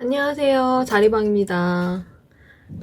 안녕하세요. 자리방입니다.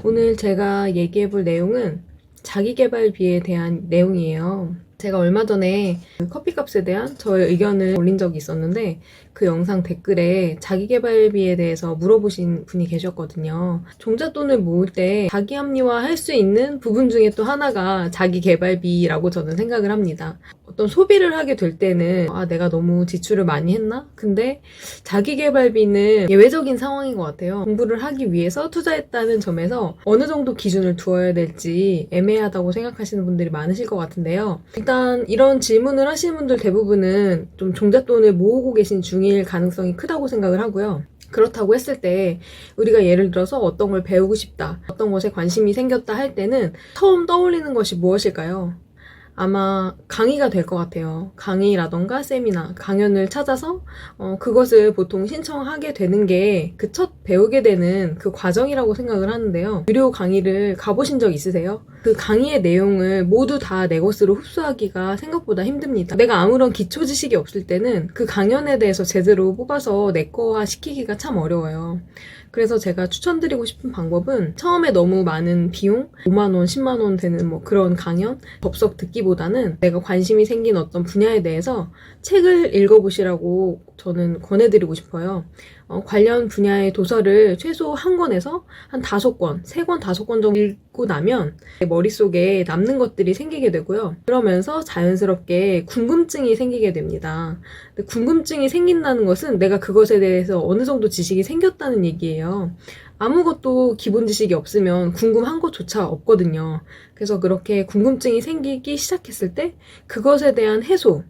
오늘 제가 얘기해 볼 내용은 자기개발비에 대한 내용이에요. 제가 얼마 전에 그 커피값에 대한 저의 의견을 올린 적이 있었는데 그 영상 댓글에 자기개발비에 대해서 물어보신 분이 계셨거든요. 종잣돈을 모을 때 자기 합리화 할 수 있는 부분 중에 또 하나가 자기개발비라고 저는 생각을 합니다. 어떤 소비를 하게 될 때는 아 내가 너무 지출을 많이 했나? 근데 자기개발비는 예외적인 상황인 것 같아요. 공부를 하기 위해서 투자했다는 점에서 어느 정도 기준을 두어야 될지 애매하다고 생각하시는 분들이 많으실 것 같은데요. 일단 이런 질문을 하시는 분들 대부분은 좀 종잣돈을 모으고 계신 중일 가능성이 크다고 생각을 하고요. 그렇다고 했을 때 우리가 예를 들어서 어떤 걸 배우고 싶다, 어떤 것에 관심이 생겼다 할 때는 처음 떠올리는 것이 무엇일까요? 아마 강의가 될 것 같아요. 강의라던가 세미나, 강연을 찾아서 어, 그것을 보통 신청하게 되는 게 그 첫 배우게 되는 그 과정이라고 생각을 하는데요. 유료 강의를 가보신 적 있으세요? 그 강의의 내용을 모두 다 내 것으로 흡수하기가 생각보다 힘듭니다. 내가 아무런 기초 지식이 없을 때는 그 강연에 대해서 제대로 뽑아서 내 거화 시키기가 참 어려워요. 그래서 제가 추천드리고 싶은 방법은 처음에 너무 많은 비용, 5만원, 10만원 되는 뭐 그런 강연, 접속 듣기 보다는 내가 관심이 생긴 어떤 분야에 대해서 책을 읽어보시라고 저는 권해드리고 싶어요. 어, 관련 분야의 도서를 최소 한 권에서 한 다섯 권, 세 권, 다섯 권 정도 읽고 나면 내 머릿속에 남는 것들이 생기게 되고요. 그러면서 자연스럽게 궁금증이 생기게 됩니다. 궁금증이 생긴다는 것은 내가 그것에 대해서 어느 정도 지식이 생겼다는 얘기예요. 아무것도 기본 지식이 없으면 궁금한 것조차 없거든요. 그래서 그렇게 궁금증이 생기기 시작했을 때 그것에 대한 해소,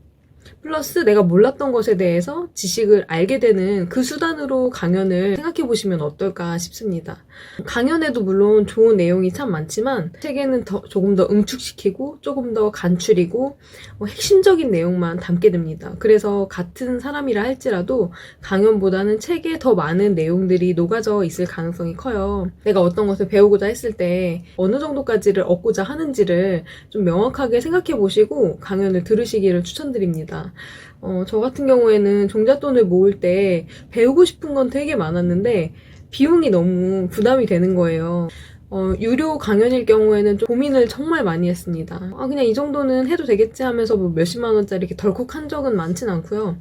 플러스 내가 몰랐던 것에 대해서 지식을 알게 되는 그 수단으로 강연을 생각해 보시면 어떨까 싶습니다. 강연에도 물론 좋은 내용이 참 많지만 책에는 더, 조금 더 응축시키고 조금 더 간추리고 뭐 핵심적인 내용만 담게 됩니다. 그래서 같은 사람이라 할지라도 강연보다는 책에 더 많은 내용들이 녹아져 있을 가능성이 커요. 내가 어떤 것을 배우고자 했을 때 어느 정도까지를 얻고자 하는지를 좀 명확하게 생각해 보시고 강연을 들으시기를 추천드립니다. 어, 저 같은 경우에는 종잣돈을 모을 때 배우고 싶은 건 되게 많았는데 비용이 너무 부담이 되는 거예요. 어, 유료 강연일 경우에는 좀 고민을 정말 많이 했습니다. 아, 그냥 이 정도는 해도 되겠지 하면서 뭐 몇십만 원짜리 이렇게 덜컥 한 적은 많진 않고요.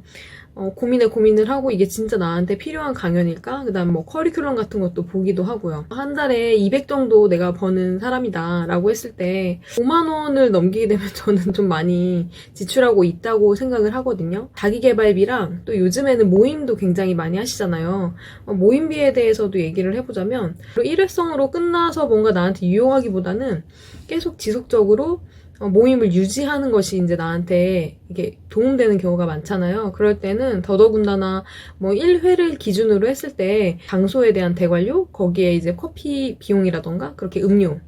어, 고민에 고민을 하고 이게 진짜 나한테 필요한 강연일까? 그 다음 뭐 커리큘럼 같은 것도 보기도 하고요. 한 달에 200 정도 내가 버는 사람이다 라고 했을 때 5만 원을 넘기게 되면 저는 좀 많이 지출하고 있다고 생각을 하거든요. 자기개발비랑 또 요즘에는 모임도 굉장히 많이 하시잖아요. 어, 모임비에 대해서도 얘기를 해보자면 일회성으로 끝나서 뭔가 나한테 유용하기보다는 계속 지속적으로 어, 모임을 유지하는 것이 이제 나한테 이게 도움되는 경우가 많잖아요. 그럴 때는 더더군다나 뭐 1회를 기준으로 했을 때 장소에 대한 대관료, 거기에 이제 커피 비용이라던가 그렇게 음료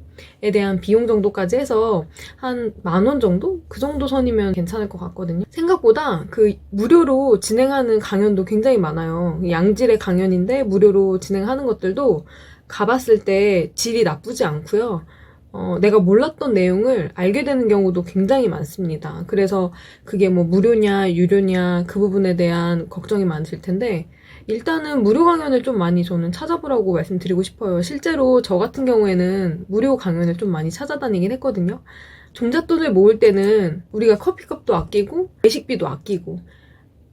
에 대한 비용 정도까지 해서 한 만 원 정도? 그 정도 선이면 괜찮을 것 같거든요. 생각보다 그 무료로 진행하는 강연도 굉장히 많아요. 양질의 강연인데 무료로 진행하는 것들도 가봤을 때 질이 나쁘지 않고요. 어, 내가 몰랐던 내용을 알게 되는 경우도 굉장히 많습니다. 그래서 그게 뭐 무료냐, 유료냐, 그 부분에 대한 걱정이 많으실 텐데, 일단은 무료 강연을 좀 많이 저는 찾아보라고 말씀드리고 싶어요. 실제로 저 같은 경우에는 무료 강연을 좀 많이 찾아다니긴 했거든요. 종잣돈을 모을 때는 우리가 커피값도 아끼고, 외식비도 아끼고,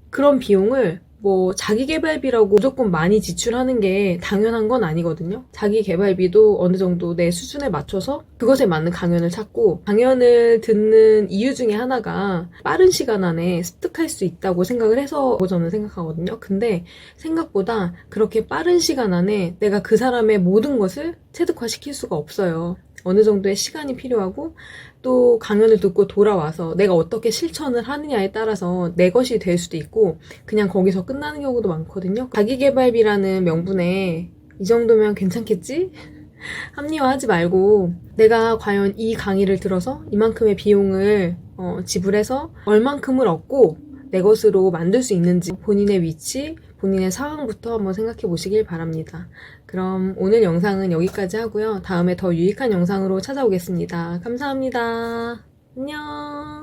그런 비용을 뭐 자기 개발비라고 무조건 많이 지출하는 게 당연한 건 아니거든요. 자기 개발비도 어느 정도 내 수준에 맞춰서 그것에 맞는 강연을 찾고 강연을 듣는 이유 중에 하나가 빠른 시간 안에 습득할 수 있다고 생각을 해서 저는 생각하거든요. 근데 생각보다 그렇게 빠른 시간 안에 내가 그 사람의 모든 것을 체득화시킬 수가 없어요. 어느 정도의 시간이 필요하고 또 강연을 듣고 돌아와서 내가 어떻게 실천을 하느냐에 따라서 내 것이 될 수도 있고 그냥 거기서 끝나는 경우도 많거든요. 자기개발비라는 명분에 이 정도면 괜찮겠지? 합리화하지 말고 내가 과연 이 강의를 들어서 이만큼의 비용을 어, 지불해서 얼만큼을 얻고 내 것으로 만들 수 있는지 본인의 위치, 본인의 상황부터 한번 생각해 보시길 바랍니다. 그럼 오늘 영상은 여기까지 하고요. 다음에 더 유익한 영상으로 찾아오겠습니다. 감사합니다. 안녕.